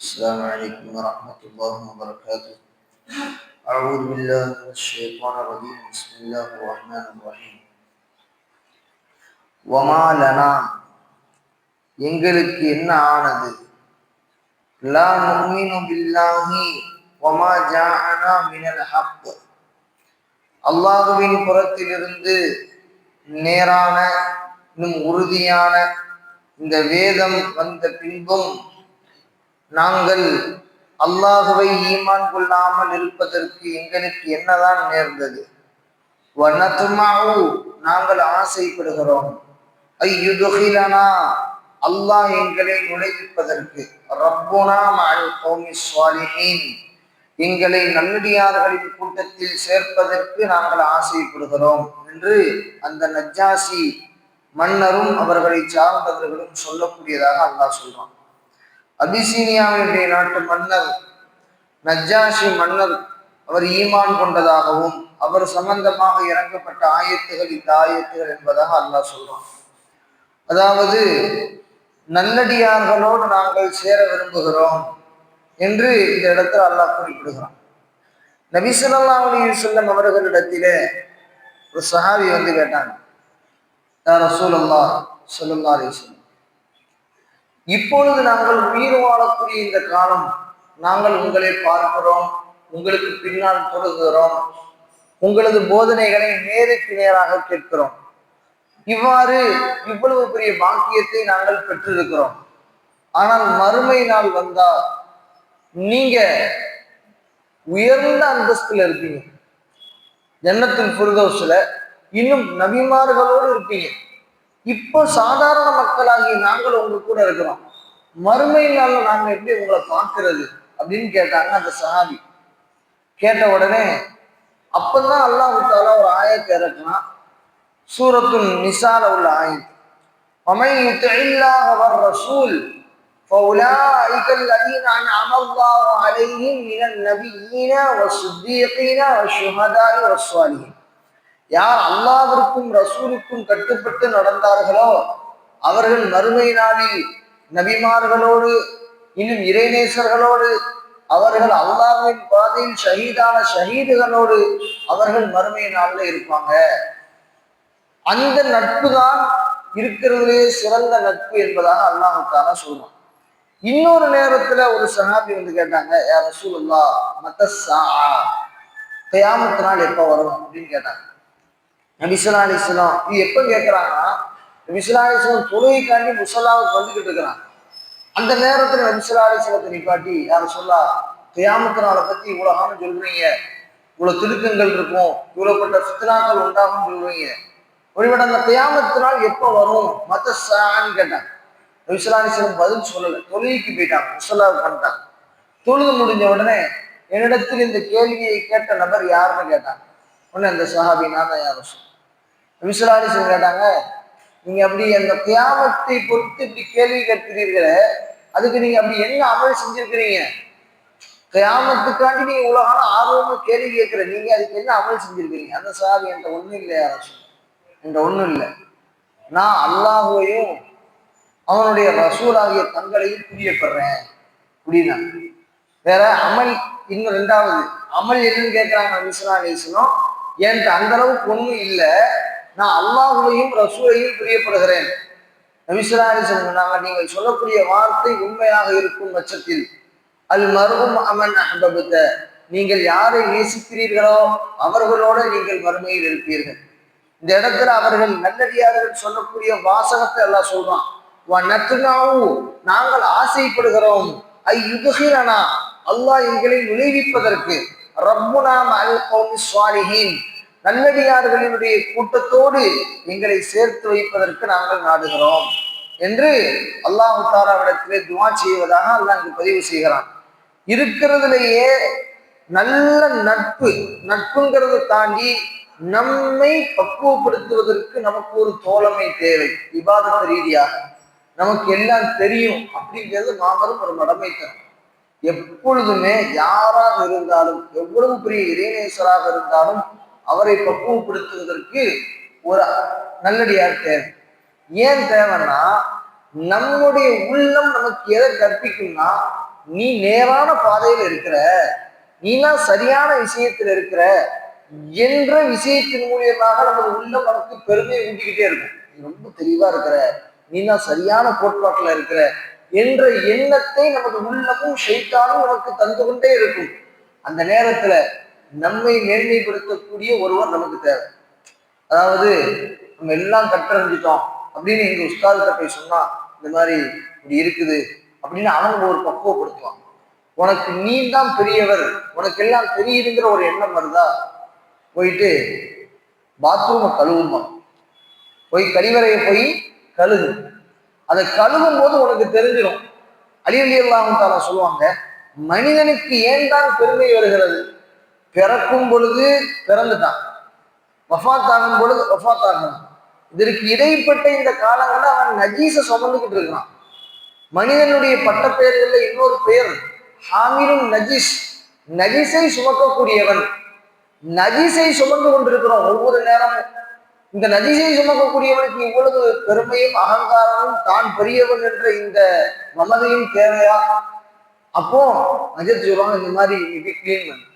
السلام عليكم ورحمة الله وبركاته أعوذ بالله من الشيطان الرجيم بسم الله الرحمن الرحيم وما لنا எங்களுக்கு என்ன ஆனது லா நுமினு பில்லாஹி வமா ஜாஅனா மினல் ஹக் அல்லாஹுவின் புறத்திலிருந்து நேரான இன்னும் உறுதியான இந்த வேதம் வந்த பின்பும் நாங்கள் அல்லாஹுவை ஈமான் கொள்ளாமல் இருப்பதற்கு எங்களுக்கு என்னதான் நேர்ந்தது? வனத்துமாவு நாங்கள் ஆசைப்படுகிறோம். ஐயுதுகிலனா அல்லாஹ் எங்களை நுழைவிப்பதற்கு. ரப்புனா மஅல் கௌமி ஸ்வாலிஹீன் எங்களை நல்லடியார்களின் கூட்டத்தில் சேர்ப்பதற்கு நாங்கள் ஆசைப்படுகிறோம் என்று அந்த நஜாசி மன்னரும் அவர்களை சார்ந்தவர்களும் சொல்லக்கூடியதாக அல்லாஹ் சொல்றான். அபிசீனியாவினுடைய நாட்டு மன்னர் நஜ்ஜாஷி மன்னர் அவர் ஈமான் கொண்டதாகவும் அவர் சம்பந்தமாக இறங்கப்பட்ட ஆயத்துகள் இந்த ஆயத்துகள் என்பதாக அல்லாஹ் சொல்றான். அதாவது நல்லடியார்களோடு நாங்கள் சேர விரும்புகிறோம் என்று இந்த இடத்துல அல்லாஹ் குறிப்பிடுகிறான். நபிசுல்லா அலி சொல்லம் அவர்களிடத்திலே ஒரு சஹாபி வந்து கேட்டாங்க யார் ரசூல் சொல்லுல்லா அலி சொல்லம் இப்பொழுது நாங்கள் உயிர் வாழக்கூடிய இந்த காலம் நாங்கள் உங்களை பார்க்கிறோம் உங்களுக்கு பின்னால் தொடர்கிறோம் உங்களது போதனைகளை நேருக்கு நேராக கேட்கிறோம். இவ்வாறு இவ்வளவு பெரிய பாக்கியத்தை நாங்கள் பெற்றிருக்கிறோம். ஆனால் மறுமை நாள் வந்தா நீங்க உயர்ந்த அந்தஸ்துல இருப்பீங்க. ஜன்னத்தின் புருதோஸ்ல இன்னும் நபிமார்களோடு இருப்பீங்க. இப்போ சாதாரண மக்களாகி நாங்கள் உங்க கூட இருக்கிறோம் மறுமை நாள்ல நாங்க எப்படி உங்களை பார்க்கறது அப்படின்னு கேட்டாங்க அந்த சஹாபி கேட்ட உடனே அப்பதான் அல்லாஹு தாலா ஒரு ஆயத்தை இறக்குனா சூரத்துன் நிசால உள்ள ஆயத்து ومن يطع الله والرسول فأولئك الذين أنعم الله عليهم من النبيين والصديقين والشهداء والصالحين யார் அல்லாவிற்கும் ரசூலுக்கும் கட்டுப்பட்டு நடந்தார்களோ அவர்கள் மறுமை நாளில் நபிமார்களோடு இன்னும் இறைநேசர்களோடு அவர்கள் அல்லாவின் பாதையில் ஷஹீதான ஷஹீதுகளோடு அவர்கள் மறுமை நாளில் இருப்பாங்க. அந்த நட்பு தான் இருக்கிறதுலே சிறந்த நட்பு என்பதாக அல்லாஹுக்கான சொல்றான். இன்னொரு நேரத்துல ஒரு சஹாபி வந்து கேட்டாங்க யார் ரசூலுல்லா மத்த சா கயாமத்து நாள் எப்போ வரும்? அப்படின்னு கேட்டாங்க. நபிசுல்லா அலிஸ்லாம் இது எப்போ கேட்குறாங்கன்னா நபிசுல்லா அலிஸ்லாம் தொழுகைக்காண்டி முசல்லாவுக்கு வந்துக்கிட்டு இருக்கிறான் அந்த நேரத்தில் நபிசுல்லா அலிஸ்லத்தை நிப்பாட்டி யார சொல்லா கயாமத்து பற்றி இவ்வளோ இவ்வளவு சொல்றீங்க. இவ்வளோ திருக்கங்கள் இருக்கும். இவ்வளோப்பட்ட சுத்தனாக்கள் உண்டாகும் சொல்றீங்க. ஒருவிட அந்த கயாமத்து எப்போ வரும்? மத்த சான்னு கேட்டாங்க நபிசுல்லாலிஸ்லம் பதில் சொல்லலை. தொழுகைக்கு போயிட்டாங்க. முசல்லாவுக்கு பண்ணிட்டாங்க தொழுது முடிஞ்ச உடனே என்னிடத்தில் இந்த கேள்வியை கேட்ட நபர் யாருன்னு கேட்டாங்க. உடனே அந்த சஹாபி நான் தான் யாரும் விசுவாரி கேட்டாங்க நீங்க அப்படி அந்த தியாகத்தை பொறுத்து இப்படி கேள்வி கேட்கிறீர்களே அதுக்கு நீங்க அப்படி என்ன அமல் செஞ்சிருக்கிறீங்க? கிராமத்துக்காண்டி நீங்க உலகான ஆர்வமா கேள்வி கேட்கிற நீங்க அதுக்கு என்ன அமல் செஞ்சிருக்கிறீங்க? அந்த சார் என்கிட்ட ஒண்ணும் இல்லை யாரும் என்ற ஒண்ணும் இல்லை. நான் அல்லாஹுவையும் அவனுடைய ரசூலாகிய தங்களையும் புரியப்படுறேன். அப்படின்னா வேற அமல் இன்னும் ரெண்டாவது அமல் என்னன்னு கேட்கிறாங்க விஸ்வா என்கிட்ட அந்த அளவுக்கு ஒண்ணும் இல்லை. நான் அல்லாஹுவையும் ரசூலையும் பிரியப்படுகிறேன். நபிசுலாரி சொன்னாங்க நீங்கள் சொல்லக்கூடிய வார்த்தை உண்மையாக இருக்கும் பட்சத்தில் அல் மருகும் அமன் அன்பபுத்த நீங்கள் யாரை நேசிக்கிறீர்களோ அவர்களோட நீங்கள் மறுமையில் இருப்பீர்கள். இந்த இடத்துல அவர்கள் நல்லடியார்கள் சொல்லக்கூடிய வாசகத்தை எல்லாம் சொல்றான். நாங்கள் ஆசைப்படுகிறோம். ஐ அல்லாஹ் எங்களை நுழைவிப்பதற்கு. ரப்புனாம் அல் கௌமி சுவாலிஹீன் நல்லடியார்களினுடைய கூட்டத்தோடு எங்களை சேர்த்து வைப்பதற்கு நாங்கள் நாடுகிறோம் என்று அல்லாஹு தாராவிடத்திலே துவா செய்வதாக அல்லாஹ் பதிவு செய்கிறான். இருக்கிறதுலேயே நல்ல நட்பு நட்புங்கிறத தாண்டி நம்மை பக்குவப்படுத்துவதற்கு நமக்கு ஒரு தோழமை தேவை விவாதத்த ரீதியாக. நமக்கு எல்லாம் தெரியும் அப்படிங்கிறது மாபெரும் ஒரு மடமை தரும். எப்பொழுதுமே யாராக இருந்தாலும் எவ்வளவு பெரிய இறைநேசராக இருந்தாலும் அவரை பக்குவப்படுத்துவதற்கு ஒரு நல்லடியார் தேவை. ஏன் தேவைன்னா நம்முடைய உள்ளம் நமக்கு எதை கற்பிக்கும்னா நீ நேரான பாதையில் இருக்கிற நீலாம் சரியான விஷயத்தில் இருக்கிற என்ற விஷயத்தின் மூலியமாக நமது உள்ளம் நமக்கு பெருமையை ஊட்டிக்கிட்டே இருக்கும். நீ ரொம்ப தெளிவா இருக்கிற நீலாம் சரியான கோட்பாட்டில் இருக்கிற என்ற எண்ணத்தை நமது உள்ளமும் ஷெய்தானும் நமக்கு தந்து கொண்டே இருக்கும். அந்த நேரத்துல நம்மை மேன்மைப்படுத்தக்கூடிய ஒருவர் நமக்கு தேவை. அதாவது நம்ம எல்லாம் கற்றறிஞ்சிட்டோம் அப்படின்னு எங்க உஸ்தாதுகிட்ட போய் சொன்னா இந்த மாதிரி இப்படி இருக்குது அப்படின்னு அவங்க ஒரு பக்குவப்படுத்துவான் உனக்கு நீ தான் பெரியவர் உனக்கு எல்லாம் தெரியுதுங்கிற ஒரு எண்ணம் வருதா? போயிட்டு பாத்ரூமை கழுவுமா. போய் கழிவறையை போய் கழுகு அதை கழுவும் போது உனக்கு தெரிஞ்சிடும் அலி அலி சொல்லுவாங்க மனிதனுக்கு ஏன் தான் பெருமை வருகிறது? பிறக்கும் பொழுது பிறந்துட்டான் வஃபாத் ஆகும் பொழுது வஃபாத் ஆகணும் இதற்கு இடைப்பட்ட இந்த காலங்களில் அவன் நஜீஸை சுமந்துக்கிட்டு இருக்கிறான் மனிதனுடைய பட்டப்பெயர்கள்ல இன்னொரு பெயர் ஹாமிலும் நஜீஸ். நஜீஸை சுமக்கக்கூடியவன். நஜீஸை சுமந்து கொண்டிருக்கிறோம் ஒவ்வொரு நேரமும். இந்த நஜீஸை சுமக்கக்கூடியவனுக்கு இவ்வளவு பெருமையும் அகங்காரமும் தான் பெரியவன் என்ற இந்த மமதையும் தேவையா? அப்போ அஜத் சொல்லுவாங்க இந்த மாதிரி கிளீன் பண்ணு.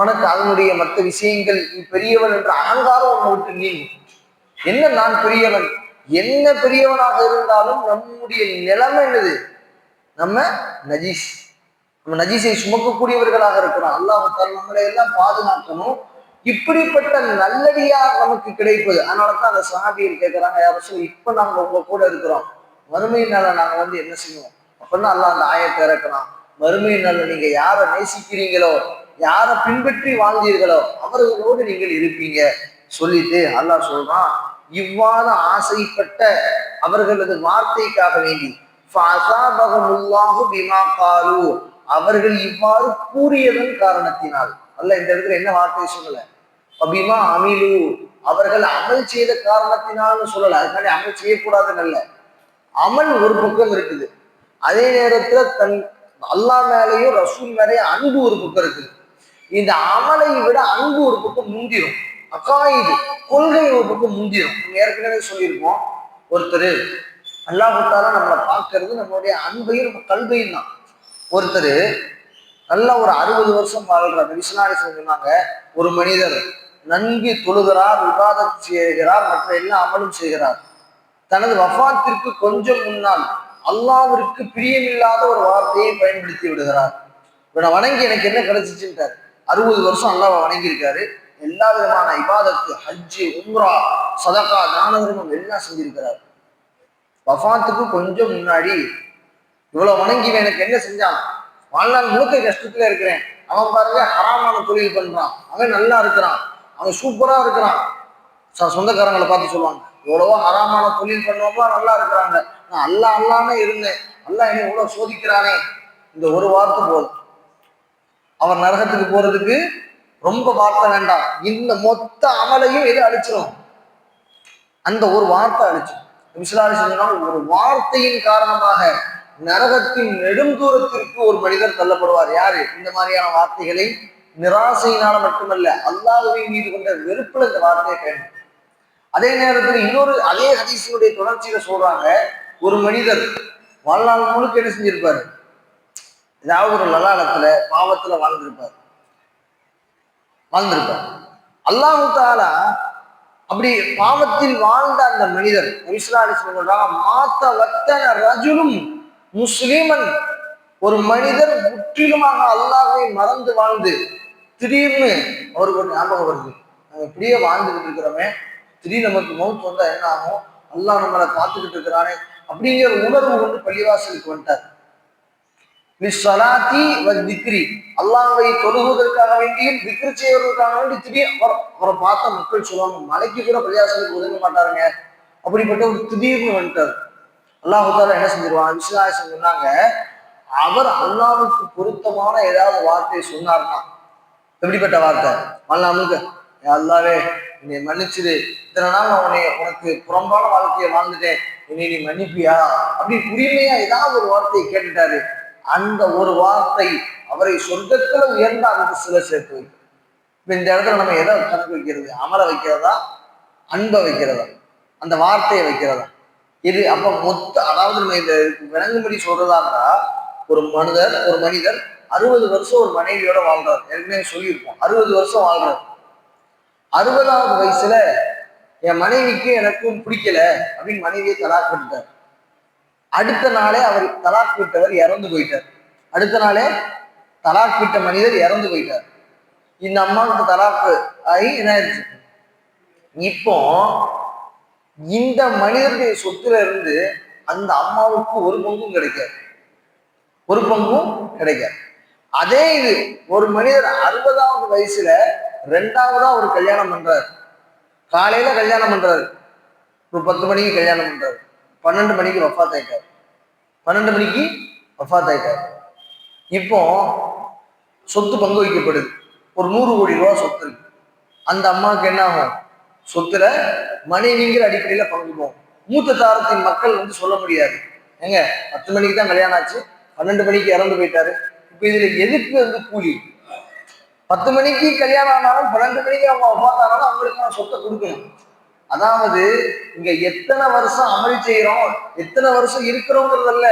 உனக்கு அதனுடைய மற்ற விஷயங்கள் நீ பெரியவன் என்ற அகங்காரம் உன்னை விட்டு நீங்கும் என்ன நான் பெரியவன்? என்ன பெரியவனாக இருந்தாலும் நம்முடைய நிலைமை என்னது? நம்ம நஜீஸ். நம்ம நஜீஸை சுமக்கக்கூடியவர்களாக இருக்கிறோம். அல்லாஹால் நம்மளை எல்லாம் பாதுகாக்கணும். இப்படிப்பட்ட நல்லடியாக நமக்கு கிடைப்பது. அதனால தான் அந்த சஹாபியர் கேட்கிறாங்க யாரும் சொல்லி இப்ப நாங்க உங்க கூட இருக்கிறோம். மறுமை நாங்கள் நாங்க வந்து என்ன செய்வோம்? அப்படின்னா அல்லாஹ் அந்த ஆயத்தை இறக்கலாம் மறுமை நீங்கள் நீங்க யாரை நேசிக்கிறீங்களோ யாரை பின்பற்றி வாழ்ந்தீர்களோ அவர்களோடு நீங்கள் இருப்பீங்க. சொல்லிட்டு அல்லாஹ் சொல்றான் இவ்வாறு ஆசைப்பட்ட அவர்களது வார்த்தைக்காக வேண்டி அவர்கள் இவ்வாறு கூறியதன் காரணத்தினால் அல்ல இந்த இடத்துல என்ன வார்த்தை சொல்லல? அபிமா அமிலு. அவர்கள் அமல் செய்த காரணத்தினால்னு சொல்லல அதுக்காண்டி அமல் செய்யக்கூடாதுன்னு அல்ல. அமல் ஒரு பக்கம் இருக்குது அதே நேரத்துல தன் அல்லாஹ் மேலேயும் ரசூல் மேலேயும் அன்பு ஒரு பக்கம் இருக்குது. இந்த அமலை விட அன்பு ஒரு பக்கம் முந்திரும். அக்காயுது கொள்கை ஒரு பக்கம் முந்திரும். நம்ம ஏற்கனவே சொல்லியிருக்கோம். ஒருத்தர் அல்லாஹால நம்மளை பார்க்கறது நம்மளுடைய அன்பையும் நம்ம கல்வையும் தான். ஒருத்தர் நல்லா ஒரு அறுபது வருஷம் வாழ்றார் விஸ்வநாடி சொன்னாங்க ஒரு மனிதர் நன்கு தொழுகிறார் விவாதம் செய்கிறார் மற்ற எல்லா அமலும் செய்கிறார். தனது வஃபாத்திற்கு கொஞ்சம் முன்னால் அல்லாவிற்கு பிரியமில்லாத ஒரு வார்த்தையை பயன்படுத்தி விடுகிறார். இவனை வணங்கி எனக்கு என்ன கிடைச்சிச்சுட்டார் அறுபது வருஷம் அல்லாவை வணங்கியிருக்காரு. எல்லா விதமான இபாதத்து ஹஜ்ஜு உம்ரா சதகா தான தர்மம் எல்லாம் செஞ்சிருக்கிறார். வஃபாத்துக்கு கொஞ்சம் முன்னாடி இவ்வளவு வணங்கி எனக்கு என்ன செஞ்சான்? வாழ்நாள் முழுக்க கஷ்டத்துல இருக்கிறேன். அவன் பாருங்க ஹராமான தொழில் பண்றான். அவன் நல்லா இருக்கிறான். அவன் சூப்பரா இருக்கிறான். ச- சொந்தக்காரங்களை பார்த்து சொல்லுவாங்க எவ்வளவோ ஹராமான தொழில் பண்ணவங்களா நல்லா இருக்கிறாங்க. நான் அல்லா அல்லாம இருந்தேன். அல்லாஹ் என்னை இவ்வளவு சோதிக்கிறானே. இந்த ஒரு வார்த்தை போதும். அவர் நரகத்துக்கு போறதுக்கு ரொம்ப வார்த்தை வேண்டாம். இந்த மொத்த அமலையும் எது அழிச்சிடும் அந்த ஒரு வார்த்தை அழிச்சிடும் விசிலாரி சொன்னால் ஒரு வார்த்தையின் காரணமாக நரகத்தின் நெடும் தூரத்திற்கு ஒரு மனிதர் தள்ளப்படுவார். யாரு? இந்த மாதிரியான வார்த்தைகளை நிராசையினால மட்டுமல்ல அல்லாதவை மீது கொண்ட வெறுப்புல இந்த வார்த்தையை பயன்படும் அதே நேரத்தில் இன்னொரு அதே ஹதீஸினுடைய தொடர்ச்சியில சொல்றாங்க ஒரு மனிதர் வாழ்நாள் முழுக்க என்ன செஞ்சிருப்பாரு? ஏதாவது ஒரு லலாலத்துல பாவத்துல வாழ்ந்திருப்பார். வாழ்ந்திருப்பார். அல்லாஹு தாலா அப்படி பாவத்தில் வாழ்ந்த அந்த மனிதர் இஸ்லாலி மாத்த வத்தன ரஜுலும் முஸ்லீமன். ஒரு மனிதர் முற்றிலுமாக அல்லாஹை மறந்து வாழ்ந்து திடீர்னு அவருக்கு ஒரு ஞாபகம் வருது. நம்ம இப்படியே வாழ்ந்துகிட்டு இருக்கிறோமே திடீர்னு நமக்கு மௌத் வந்தா என்ன ஆகும்? அல்லாஹ் நம்மளை பார்த்துக்கிட்டு இருக்கிறானே அப்படிங்கிற உணர்வு வந்து பள்ளிவாசலுக்கு வந்துட்டார். சலாத்தி வ திக்ரி அல்லாஹ்வை வேண்டியும் விக்ரி செய்வதற்காக வேண்டி திடீர் அவரை பார்த்த மக்கள் சொல்லுவாங்க மலைக்கு கூட பிரயாசத்துக்கு ஒதுங்க மாட்டாருங்க. அப்படிப்பட்ட ஒரு திடீர்னு வந்துட்டார். அல்லாஹால என்ன செஞ்சிருவான்? விஸ்வநாயகம் சொன்னாங்க அவர் அல்லாவுக்கு பொருத்தமான ஏதாவது வார்த்தையை சொன்னார்னா எப்படிப்பட்ட வார்த்தை? அல்லாமுக்கு அல்லாவே என்னை மன்னிச்சிடு. இத்தனை நாள் நான் உன்னை உனக்கு புறம்பான வாழ்க்கையை வாழ்ந்துட்டேன். என்னை நீ மன்னிப்பியா? அப்படி உரிமையா ஏதாவது ஒரு வார்த்தையை கேட்டுட்டாரு. அந்த ஒரு வார்த்தை அவரை சொர்க்கத்துல உயர்ந்த அந்த சில சேர்த்து வைக்கும். இப்ப இந்த இடத்துல நம்ம எதை கணக்கு வைக்கிறது? அமர வைக்கிறதா? அன்பை வைக்கிறதா? அந்த வார்த்தையை வைக்கிறதா? இது அப்ப மொத்த அதாவது நம்ம இந்த விளங்கும்படி சொல்றதா இருந்தா ஒரு மனிதர் ஒரு மனிதர் அறுபது வருஷம் ஒரு மனைவியோட வாழ்றாரு. ஏற்கனவே சொல்லியிருப்போம். அறுபது வருஷம் வாழ்றாரு. அறுபதாவது வயசுல என் மனைவிக்கு எனக்கும் பிடிக்கல அப்படின்னு மனைவியை தலாக் விட்டுட்டார். அடுத்த நாளே அவர் தலாக் விட்டவர் இறந்து போயிட்டார். அடுத்த நாளே தலாக் விட்ட மனிதர் இறந்து போயிட்டார். இந்த அம்மாவுக்கு தலாக்கு ஆகி என்ன ஆயிடுச்சு இப்போ இந்த மனிதனுடைய சொத்துல இருந்து அந்த அம்மாவுக்கு ஒரு பங்கும் கிடைக்காது. ஒரு பங்கும் கிடைக்காது. அதே இது ஒரு மனிதர் அறுபதாவது வயசுல ரெண்டாவதா ஒரு கல்யாணம் பண்றாரு. காலையில கல்யாணம் பண்றாரு. ஒரு பத்து மணிக்கு கல்யாணம் பண்றாரு. பன்னெண்டு மணிக்கு வஃத் ஆயிட்டார் பன்னெண்டு மணிக்கு வஃத் ஆயிட்டார் இப்போ சொத்து பங்கு வைக்கப்படுது. ஒரு நூறு கோடி ரூபா சொத்து இருக்கு. அந்த அம்மாவுக்கு என்ன ஆகும்? சொத்துல மனைவிங்கிற அடிப்படையில் பங்கு போகும். மூத்த தாரத்தின் மக்கள் வந்து சொல்ல முடியாது. ஏங்க பத்து மணிக்கு தான் கல்யாணம் ஆச்சு. பன்னெண்டு மணிக்கு இறந்து போயிட்டாரு. இப்போ இதுல எதுக்கு வந்து கூலி? பத்து மணிக்கு கல்யாணம் ஆனாலும் பன்னெண்டு மணிக்கு அவங்க பார்த்தாலும் அவங்களுக்கு நான் சொத்தை கொடுக்கணும். அதாவது இங்க எத்தனை வருஷம் அமல் செய்யறோம் எத்தனை வருஷம் இருக்கிறோங்கிறதல்ல.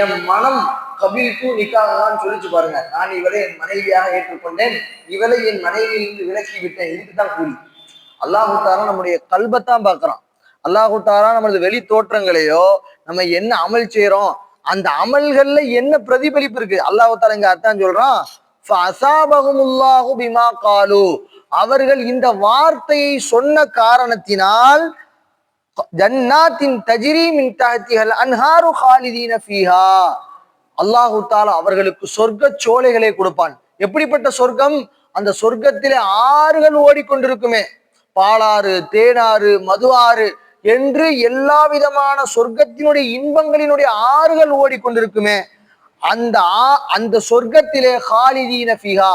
என் மனம் கபில்கு நிக்காகலான்னு சொல்லிச்சு பாருங்க. நான் இவளை என் மனைவியாக ஏற்றுக்கொண்டேன். இவளை என் மனைவியிலிருந்து விலக்கி விட்டேன். இதுக்கு தான் கூலி. அல்லாஹு நம்முடைய கல்பத்தான் பார்க்கறான். அல்லாஹு நம்மளது நமது வெளி தோற்றங்களையோ நம்ம என்ன அமல் செய்யறோம் அந்த அமல்கள்ல என்ன பிரதிபலிப்பு இருக்கு? அல்லாஹூத்தாரா இங்க அர்த்தம் சொல்றான். அசாபகுமுல்லாஹு பிமா காலு அவர்கள் இந்த வார்த்தையை சொன்ன காரணத்தினால் ஜன்னாத்தின் தஜிரி மின் தகத்திகள் அன்ஹாரு ஹாலிதீன ஃபீஹா. அல்லாஹு தாலா அவர்களுக்கு சொர்க்க சோலைகளை கொடுப்பான். எப்படிப்பட்ட சொர்க்கம்? அந்த சொர்க்கத்திலே ஆறுகள் ஓடிக்கொண்டிருக்குமே. பாலாறு தேனாறு மது ஆறு என்று எல்லா விதமான சொர்க்கத்தினுடைய இன்பங்களினுடைய ஆறுகள் ஓடிக்கொண்டிருக்குமே. அந்த அந்த சொர்க்கத்திலே ஹாலிதீன ஃபிஹா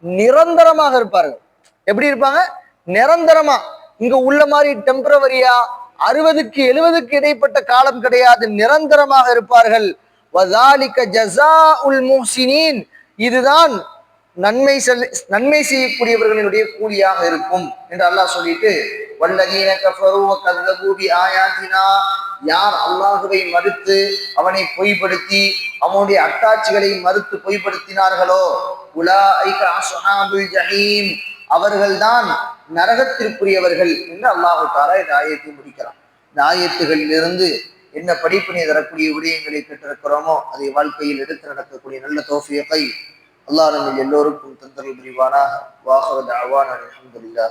நிரந்தரமாக இருப்பார்கள். எப்படி இருப்பாங்க? நிரந்தரமா. இங்க உள்ள மாதிரி டெம்பரவரியா அறுபதுக்கு எழுபதுக்கு இடைப்பட்ட காலம் கிடையாது நிரந்தரமாக இருப்பார்கள். வதாலிக்க ஜஸா உல் இதுதான் நன்மை செல் நன்மை செய்யக்கூடியவர்களினுடைய கூலியாக இருக்கும் என்று அல்லாஹ் சொல்லிட்டு வல்லதீன கஃபரு வ ஆயாத்தினா யார் அல்லாஹுவை மறுத்து அவனை பொய்ப்படுத்தி அவனுடைய அட்டாட்சிகளை மறுத்து பொய்ப்படுத்தினார்களோ? உலா அஸ்ஹாபுல் ஜஹீம். அவர்கள்தான் நரகத்திற்குரியவர்கள் என்று அல்லாஹு தாரா இந்த ஆயத்தை முடிக்கிறான். இந்த இருந்து என்ன படிப்பினை தரக்கூடிய விடயங்களை பெற்றிருக்கிறோமோ அதை வாழ்க்கையில் எடுத்து நடக்கக்கூடிய நல்ல தோஃபியத்தை அல்லாஹ் நம்ம எல்லோருக்கும் தந்தல் புரிவானாக. வாகவத் அவான் அலமதுல்லா